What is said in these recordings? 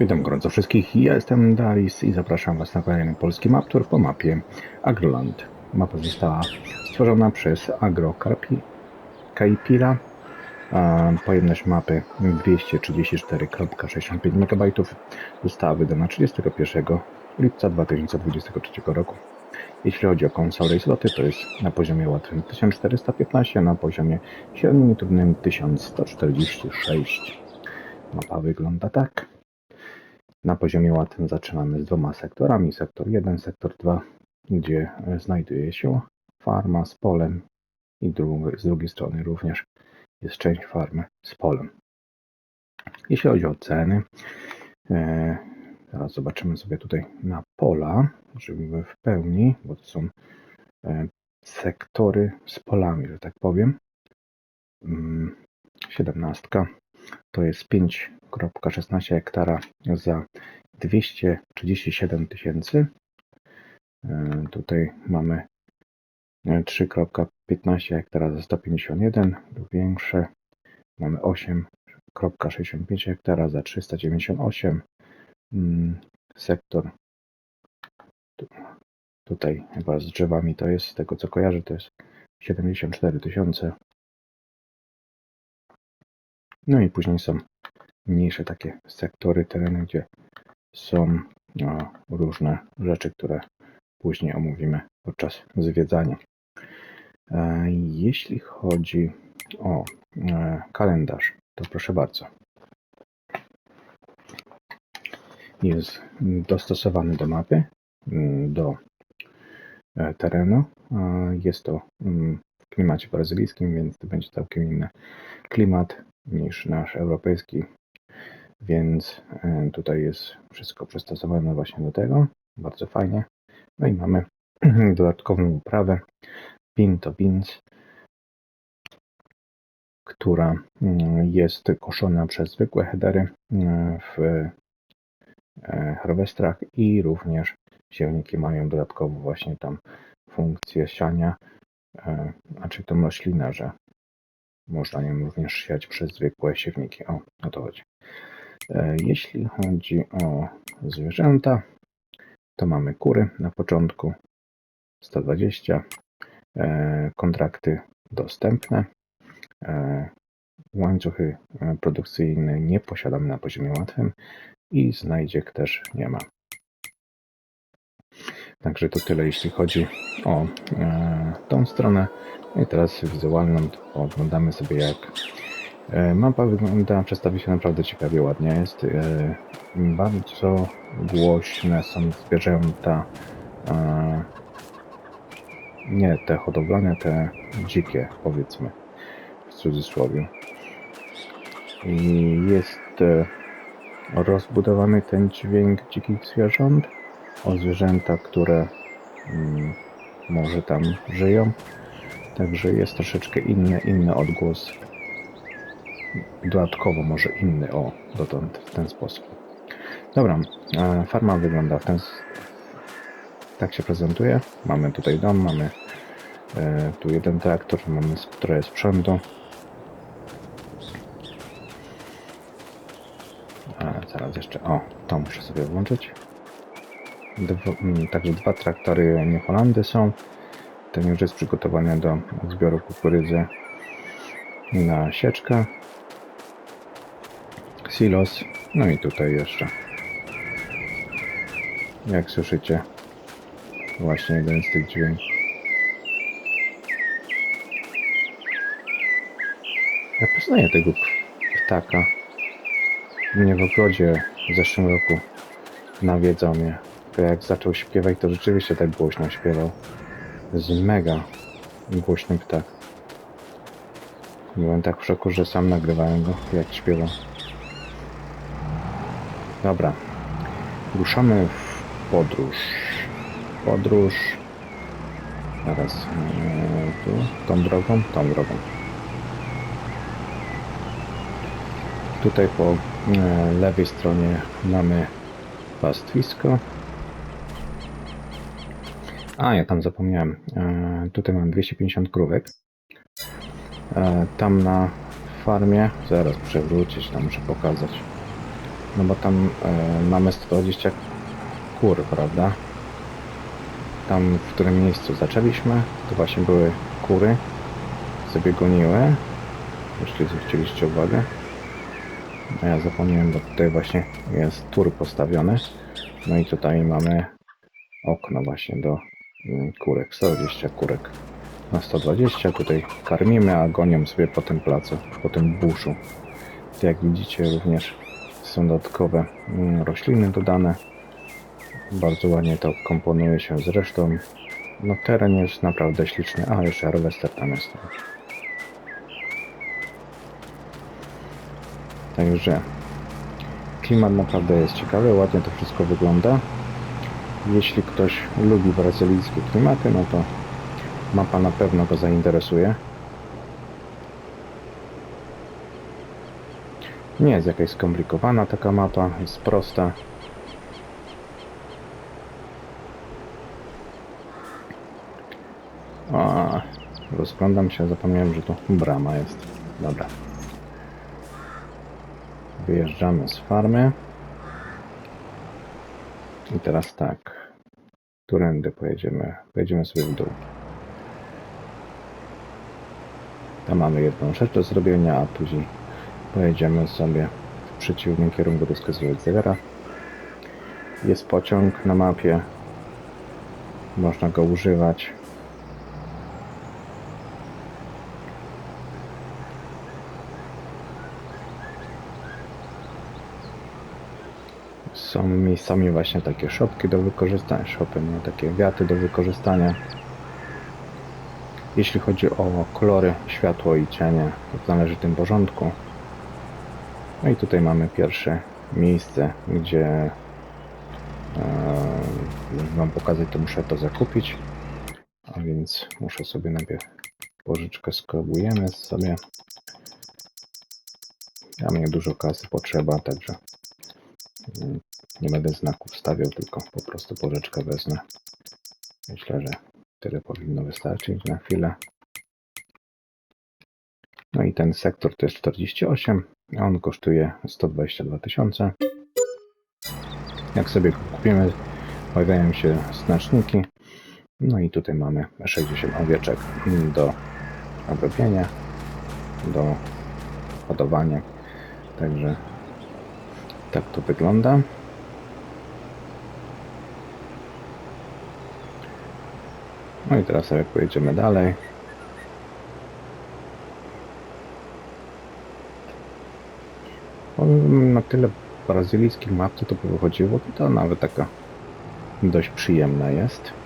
Witam gorąco wszystkich, ja jestem Daris i zapraszam Was na kolejny polski map tour po mapie Agroland. Mapa została stworzona przez Agro Carpi- Caipira. a Pojemność mapy 234,65 MB została wydana 31 lipca 2023 roku. Jeśli chodzi o konsolę i sloty, to jest na poziomie łatwym 1415, a na poziomie średnim trudnym 1146. Mapa wygląda tak. Na poziomie łatwym zaczynamy z dwoma sektorami. Sektor 1, sektor 2, gdzie e, znajduje się farma z polem i dru- z drugiej strony również jest część farmy z polem. Jeśli chodzi o ceny, e, teraz zobaczymy sobie tutaj na pola, żeby w pełni, bo to są e, sektory z polami, że tak powiem. Mm, 17 to jest 5,16 hektara za 237 tysięcy. E, Tutaj mamy e, 3,15 hektara za 151 lub większe. Mamy 8,65 hektara za 398. Mm, Sektor tu- tutaj chyba z drzewami to jest, z tego co kojarzę, to jest 74 tysiące. No i później są mniejsze takie sektory, tereny, gdzie są no, różne rzeczy, które później omówimy podczas zwiedzania. E, Jeśli chodzi o e, kalendarz, to proszę bardzo. Jest dostosowany do mapy, mm, do e, terenu. Jest to mm, w klimacie brazylijskim, więc to będzie całkiem inny klimat niż nasz europejski więc e, tutaj jest wszystko przystosowane właśnie do tego. Bardzo fajnie. No i mamy dodatkową uprawę Pinto Beans, która mm, jest koszona przez zwykłe headery mm, w e, harwestrach i również siewniki mają dodatkowo właśnie tam funkcję siania, e, znaczy tą roślinę, że można ją również siać przez zwykłe siewniki. O, o to chodzi. E, Jeśli chodzi o zwierzęta, to mamy kury na początku 120, e, kontrakty dostępne, e, łańcuchy produkcyjne nie posiadamy na poziomie łatwym i znajdziek też nie ma. Także to tyle, jeśli chodzi o e, tą stronę. I teraz wizualną oglądamy sobie jak E, Mapa wygląda, przedstawi się naprawdę ciekawie, ładnie jest. E, Bardzo głośne są zwierzęta. e, Nie te hodowlane, te dzikie, powiedzmy, w cudzysłowie. I jest e, rozbudowany ten dźwięk dzikich zwierząt o zwierzęta, które mm, może tam żyją. Także jest troszeczkę inny, inny odgłos dodatkowo może inny, o, dotąd w ten sposób. Dobra, e, farma wygląda w ten tak się prezentuje. Mamy tutaj dom, mamy e, tu jeden traktor, mamy trochę sprzętu. A, zaraz jeszcze, o, to muszę sobie włączyć. Mm, także dwa traktory New Holandy są. Ten już jest przygotowany do zbioru kukurydzy na sieczkę silos. No i tutaj jeszcze. Jak słyszycie, właśnie jeden z tych dźwięków. Ja poznaję tego ptaka. Mnie w ogrodzie w zeszłym roku nawiedzał mnie. To jak zaczął śpiewać, to rzeczywiście tak głośno śpiewał. Jest mega głośny ptak. Byłem tak w szoku, że sam nagrywałem go, jak śpiewał. Dobra. Ruszamy w podróż. Podróż. Teraz e, tu, tą drogą, tą drogą. Tutaj po e, lewej stronie mamy pastwisko. A, ja tam zapomniałem. E, tutaj mam 250 krówek. E, tam na farmie, zaraz przewrócić, tam muszę pokazać. No bo tam e, mamy 120 kur, prawda? Tam, w którym miejscu zaczęliśmy, to właśnie były kury. Sobie goniły. Jeśli zwróciliście uwagę. A ja zapomniałem, bo tutaj właśnie jest tur postawiony. No i tutaj mamy okno właśnie do kurek. 120 kurek na 120. Tutaj karmimy, a gonią sobie po tym placu, po tym buszu. Jak widzicie również są dodatkowe mm, rośliny dodane. Bardzo ładnie to komponuje się z resztą. No teren jest naprawdę śliczny. A, jeszcze harvester tam jest. Także klimat naprawdę jest ciekawy, ładnie to wszystko wygląda. Jeśli ktoś lubi brazylijskie klimaty, no to mapa na pewno go zainteresuje. Nie jest jakaś skomplikowana taka mapa, jest prosta. A, rozglądam się, zapomniałem, że tu brama jest. Dobra. Wyjeżdżamy z farmy. I teraz tak. Którędy pojedziemy? Pojedziemy sobie w dół. Tam mamy jedną rzecz do zrobienia, a później pojedziemy sobie w przeciwnym kierunku do wskazując zegara. Jest pociąg na mapie. Można go używać. Są miejscami właśnie takie szopki do wykorzystania, szopy, no takie wiaty do wykorzystania. Jeśli chodzi o kolory, światło i cienie w należytym porządku. No i tutaj mamy pierwsze miejsce, gdzie e, Wam pokazać, to muszę to zakupić. A więc muszę sobie najpierw pożyczkę skrobujemy sobie. Ja mnie dużo kasy potrzeba, także nie będę znaków stawiał, tylko po prostu pożyczkę wezmę. Myślę, że tyle powinno wystarczyć na chwilę. No i ten sektor to jest 48, a on kosztuje 122 tysiące. Jak sobie kupimy, pojawiają się znaczniki. No i tutaj mamy 60 owieczek do obrobienia, do hodowania. Także tak to wygląda. No i teraz sobie pojedziemy dalej. Na tyle brazylijskich map, to wychodziło, to nawet taka dość przyjemna jest.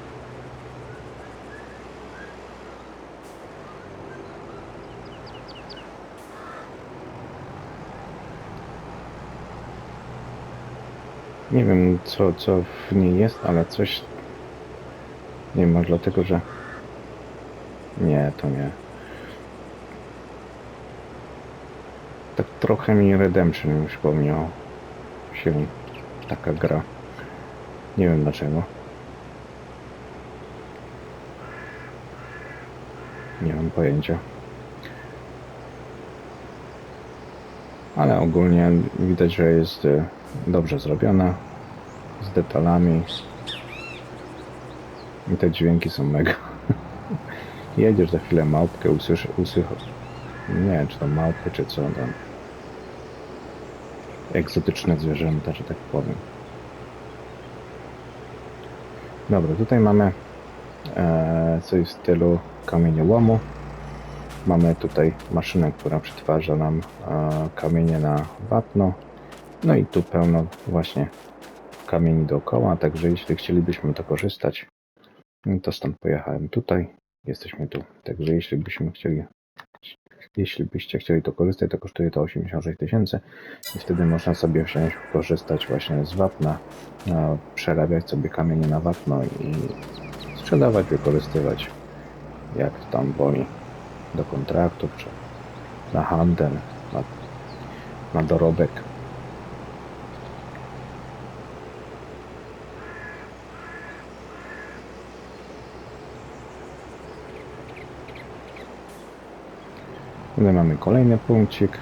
Nie wiem co, co w niej jest, ale coś. Nie może dlatego, że. Nie, to nie. Tak trochę mi Redemption przypomniał się taka gra. Nie wiem dlaczego. Nie mam pojęcia. Ale ogólnie widać, że jest e, dobrze zrobiona. Detalami. I te dźwięki są mega. Jedziesz za chwilę małpkę, usłysz, usłysz, nie wiem, czy to małpy, czy co tam. Egzotyczne zwierzęta, że tak powiem. Dobra, tutaj mamy e, coś w stylu kamieniołomu. Mamy tutaj maszynę, która przetwarza nam e, kamienie na wapno. No i tu pełno właśnie kamieni dookoła, także jeśli chcielibyśmy to korzystać, to stąd pojechałem tutaj. Jesteśmy tu. Także jeśli byśmy chcieli jeśli byście chcieli to korzystać, to kosztuje to 86 tysięcy i wtedy można sobie wziąć, korzystać właśnie z wapna, a, przerabiać sobie kamienie na wapno i sprzedawać, wykorzystywać jak tam woli do kontraktów, czy na handel, na, na dorobek. Tutaj mamy kolejny punkcik.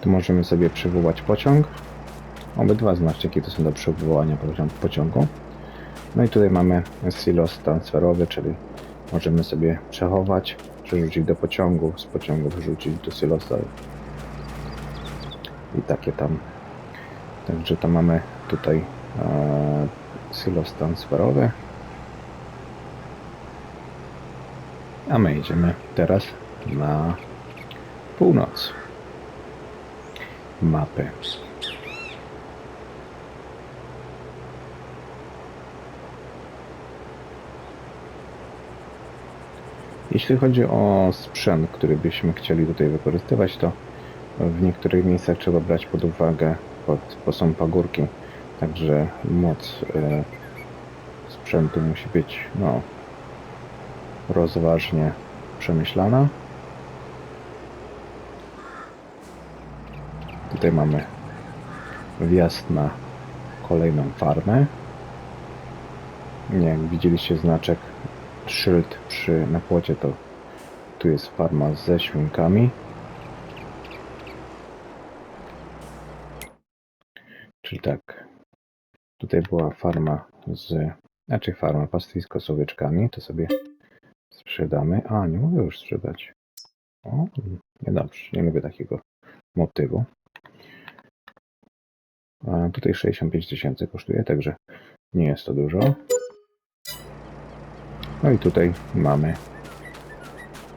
Tu możemy sobie przywołać pociąg. Obydwa znaczniki to są do przywołania pocią- pociągu. No i tutaj mamy silos transferowy, czyli możemy sobie przechować, przerzucić do pociągu, z pociągu wyrzucić do silosa i takie tam. Także to mamy tutaj e, silos transferowy. A my idziemy teraz na północ mapy. Jeśli chodzi o sprzęt, który byśmy chcieli tutaj wykorzystywać, to w niektórych miejscach trzeba brać pod uwagę, pod, bo są pagórki, także moc e, sprzętu musi być no, rozważnie przemyślana. Tutaj mamy wjazd na kolejną farmę. Jak widzieliście znaczek, szyld przy na płocie, to tu jest farma ze świnkami. Czyli tak, tutaj była farma z, znaczy farma, pastwisko z owieczkami, to sobie sprzedamy. A, nie mogę już sprzedać. O, niedobrze, nie lubię takiego motywu. A tutaj 65 tysięcy kosztuje, także nie jest to dużo. No i tutaj mamy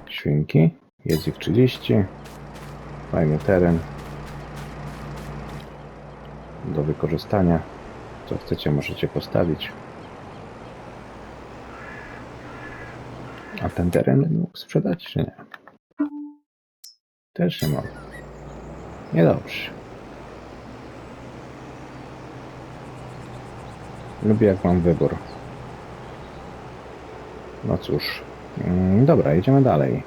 świnki. Jest ich 30. Fajny teren do wykorzystania. Co chcecie, możecie postawić. A ten teren mógł sprzedać, czy nie? Też nie mogę. Niedobrze. Lubię jak mam wybór. No cóż. Mm, Dobra, idziemy dalej.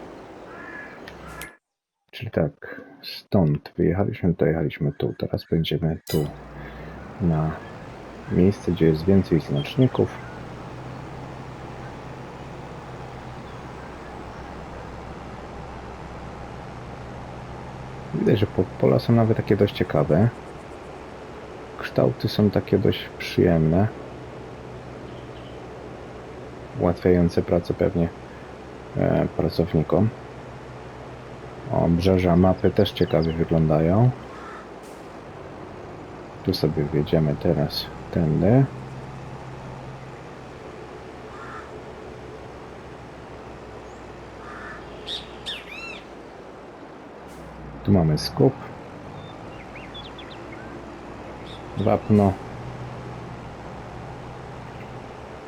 Czyli tak, stąd wyjechaliśmy, dojechaliśmy tu. Teraz będziemy tu na miejsce, gdzie jest więcej znaczników. Widać, że po- pola są nawet takie dość ciekawe. Kształty są takie dość przyjemne. Ułatwiające pracę pewnie e, pracownikom. Obrzeża mapy też ciekawie wyglądają. Tu sobie wjedziemy teraz tędy. Mamy skup. Wapno.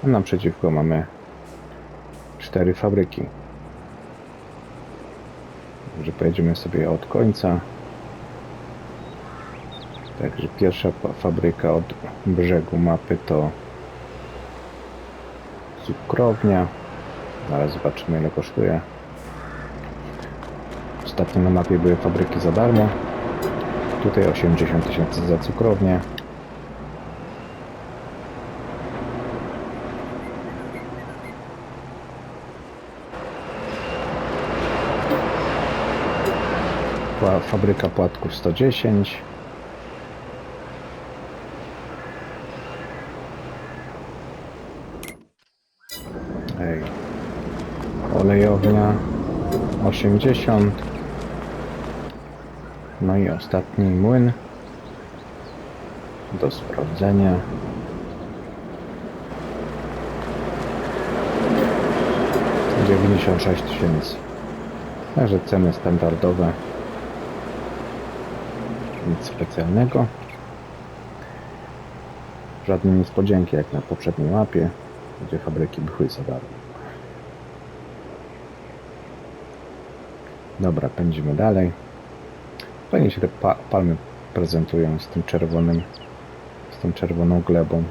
A naprzeciwko mamy cztery fabryki. Także pojedziemy sobie od końca. Także pierwsza fabryka od brzegu mapy to cukrownia. Ale zobaczymy ile kosztuje. Ostatnio na mapie były fabryki za darmo. Tutaj 80 tysięcy za cukrownię. Fabryka płatków 110. Ej. Olejownia 80. No i ostatni młyn do sprawdzenia. Dziewięćdziesiąt sześć tysięcy. Także ceny standardowe. Nic specjalnego. Żadnej niespodzianki jak na poprzedniej mapie, gdzie fabryki były za darmo. Dobra, pędzimy dalej. Fajnie się te pa palmy prezentują z tym czerwonym, z tą czerwoną glebą.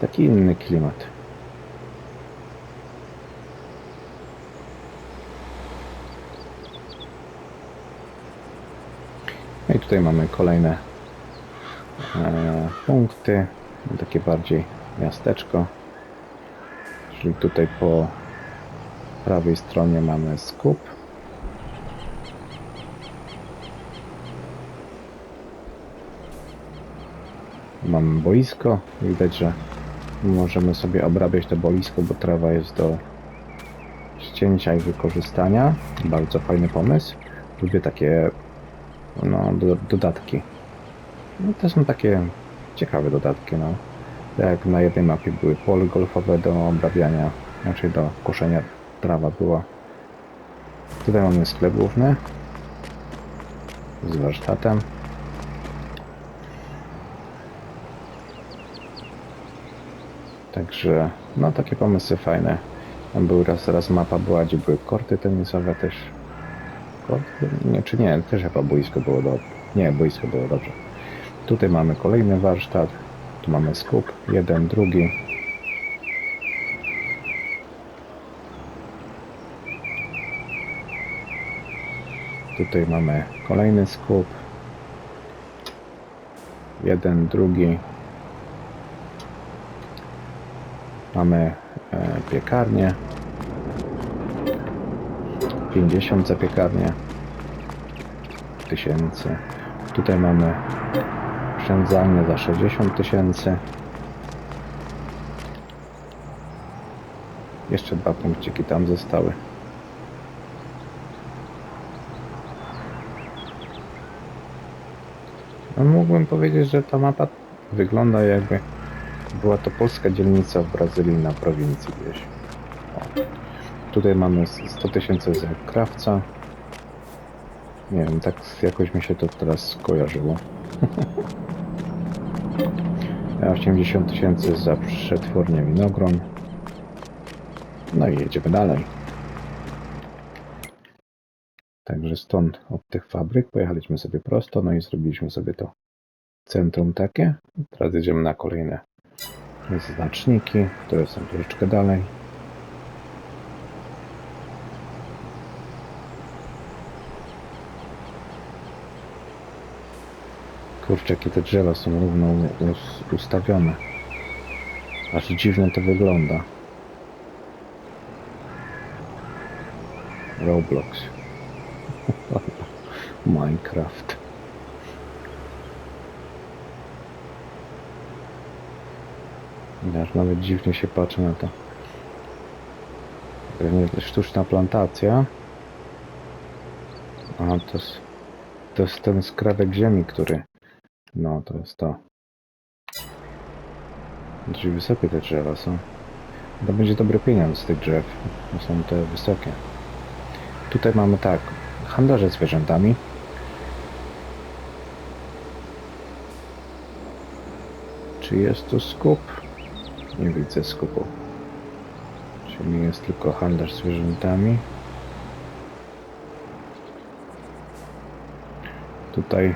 Taki inny klimat. No i tutaj mamy kolejne e, punkty, takie bardziej miasteczko. Czyli tutaj po prawej stronie mamy skup. Mamy boisko. Widać, że możemy sobie obrabiać to boisko, bo trawa jest do ścięcia i wykorzystania. Bardzo fajny pomysł. Lubię takie no, do, dodatki. No, to są takie ciekawe dodatki. No. Jak na jednej mapie były pole golfowe do obrabiania, znaczy do koszenia trawa była. Tutaj mamy sklep główny z warsztatem. Także, no takie pomysły fajne. Tam był raz, raz mapa była, gdzie były korty tenisowe też. Korty? Nie, czy nie, też chyba boisko było dobrze. Nie, boisko było dobrze. Tutaj mamy kolejny warsztat. Tu mamy skup, jeden, drugi. Tutaj mamy kolejny skup. Jeden, drugi. Mamy e, piekarnię. 50 za piekarnię. Tysięcy. Tutaj mamy oszczędzalnie za 60 tysięcy. Jeszcze dwa punkciki tam zostały. No, mógłbym powiedzieć, że ta mapa wygląda jakby była to polska dzielnica w Brazylii na prowincji gdzieś. Tutaj mamy 100 tysięcy za krawca. Nie wiem, tak jakoś mi się to teraz skojarzyło. A 80 tysięcy za przetwornię winogron. No i jedziemy dalej. Także stąd od tych fabryk pojechaliśmy sobie prosto, no i zrobiliśmy sobie to centrum takie. Teraz jedziemy na kolejne znaczniki, które są troszeczkę dalej. Kurczę, jakie te drzewa są równo us- ustawione. Aż dziwnie to wygląda. Roblox. Minecraft. Nawet dziwnie się patrzy na to. Pewnie sztuczna plantacja. A to jest, to jest ten skrawek ziemi, który... No, to jest to. Dość wysokie te drzewa są. To będzie dobry pieniądz z tych drzew. bo Są te wysokie. Tutaj mamy tak, handlarze zwierzętami. Czy jest tu skup? Nie widzę skupu. Czyli jest tylko handlarz zwierzętami. Tutaj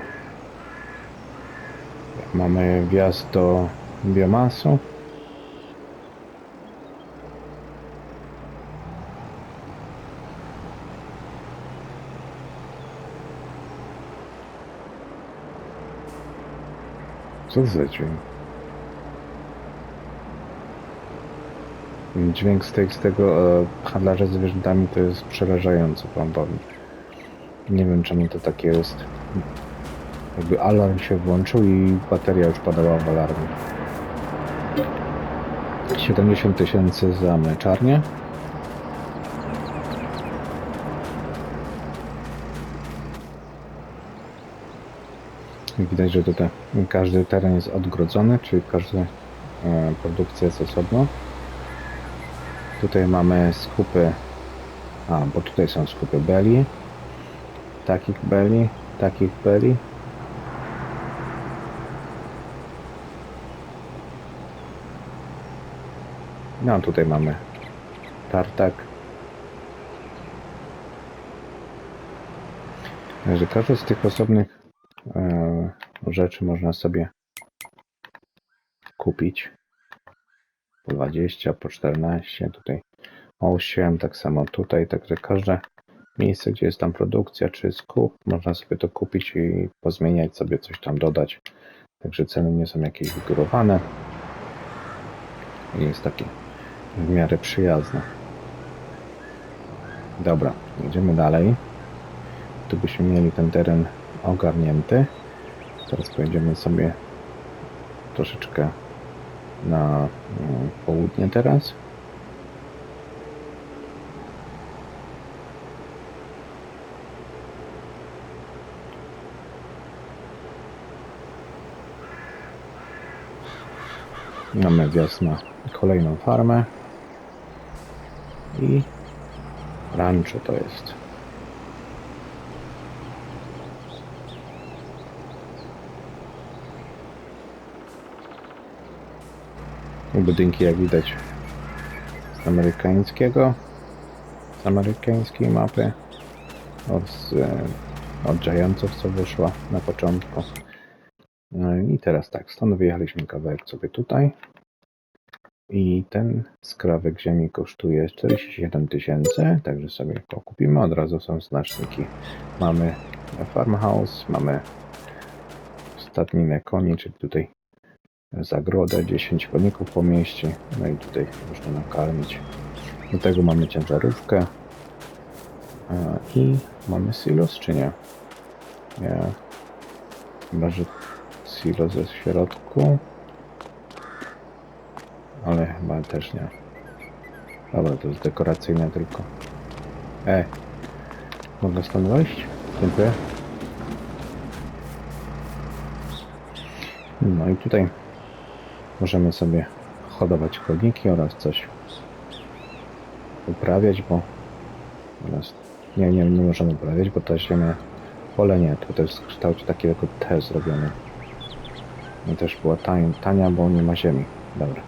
mamy wjazd do biomasu. Co za dźwięk? Dźwięk z, tej, z tego e, handlarza zwierzętami to jest przerażający, wam powiem. Nie wiem czemu to takie jest. Jakby alarm się włączył i bateria już padała w alarmie. 70 tysięcy za mleczarnię. Widać, że tutaj każdy teren jest odgrodzony, czyli każda e, produkcja jest osobno. Tutaj mamy skupy, a bo tutaj są skupy beli, takich beli, takich beli. No tutaj mamy tartak. Także każdy z tych osobnych e, rzeczy można sobie kupić. Po 20, po 14, tutaj 8, tak samo tutaj, także każde miejsce, gdzie jest tam produkcja czy skup, można sobie to kupić i pozmieniać sobie coś tam dodać. Także ceny nie są jakieś wygórowane. I jest takie w miarę przyjazne. Dobra, idziemy dalej. Tu byśmy mieli ten teren ogarnięty. Teraz pojedziemy sobie troszeczkę na mm, południe teraz. Mamy wjazd na kolejną farmę i rancho to jest. Budynki jak widać z amerykańskiego, z amerykańskiej mapy od, z, e, od Giantsów co wyszła na początku. No i teraz tak, stąd wyjechaliśmy kawałek sobie tutaj. I ten skrawek ziemi kosztuje 47 tysięcy, także sobie go kupimy. Od razu są znaczniki. Mamy farmhouse, mamy stadninę koni, czyli tutaj zagrodę, 10 koników po mieście. No i tutaj można nakarmić. Do tego mamy ciężarówkę. E, I mamy silos, czy nie? Nie. Chyba, że silos jest w środku. Ale chyba też nie. Dobra, to jest dekoracyjne tylko. E, mogę stąd wejść? Dziękuję. No i tutaj możemy sobie hodować chodniki oraz coś uprawiać, bo oraz nie, nie, nie możemy uprawiać, bo ta ziemia pole nie, to jest w kształcie takiego T zrobione. I też była tania, tania, bo nie ma ziemi. Dobra.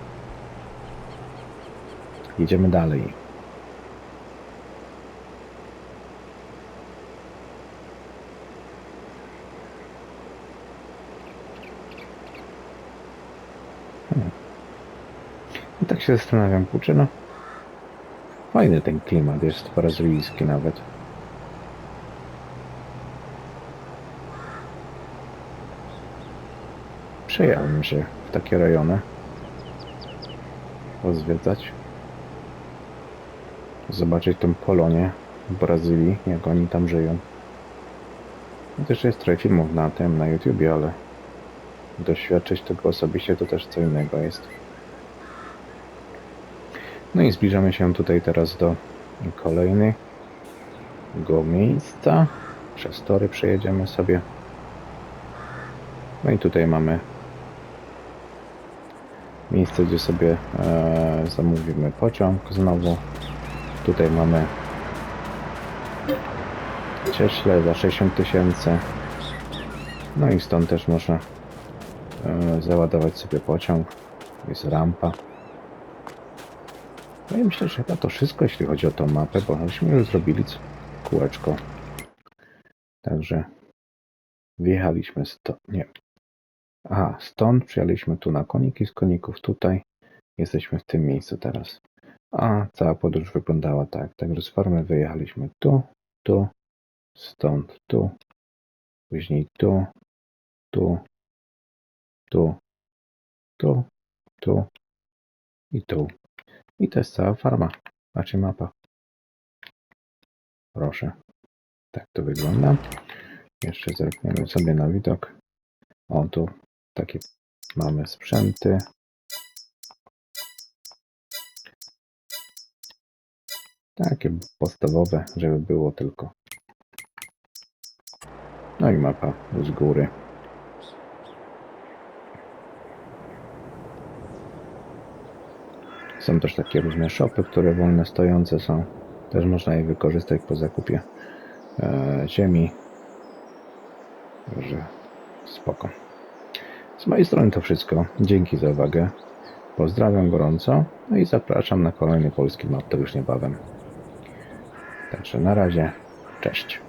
Jedziemy dalej. Się zastanawiam, kurczę, no. Fajny ten klimat jest brazylijski nawet. Przejechałem się w takie rejony. Pozwiedzać. Zobaczyć tą Polonię w Brazylii, jak oni tam żyją. No też jest trochę filmów na tym, na YouTubie, ale doświadczyć tego osobiście to też co innego jest. No i zbliżamy się tutaj teraz do kolejnego miejsca. Przez tory przejedziemy sobie. No i tutaj mamy miejsce, gdzie sobie e, zamówimy pociąg znowu. Tutaj mamy cieśle za 60 tysięcy. No i stąd też można e, załadować sobie pociąg. Jest rampa. No i myślę, że chyba to wszystko, jeśli chodzi o tą mapę, bo myśmy już zrobili kółeczko. Także wjechaliśmy stąd. Nie. Aha, stąd przyjechaliśmy tu na koniki, z koników tutaj. Jesteśmy w tym miejscu teraz. A cała podróż wyglądała tak. Także z farmy wyjechaliśmy tu, tu, stąd tu, później tu, tu, tu, tu, tu i tu. I to jest cała farma, znaczy mapa. Proszę. Tak to wygląda. Jeszcze zerkniemy sobie na widok. O, tu takie mamy sprzęty. Takie podstawowe, żeby było tylko. No i mapa z góry. Są też takie różne shopy, które wolne stojące są. Też można je wykorzystać po zakupie e, ziemi. Także spoko. Z mojej strony to wszystko. Dzięki za uwagę. Pozdrawiam gorąco. No i zapraszam na kolejny polski map to już niebawem. Także na razie. Cześć.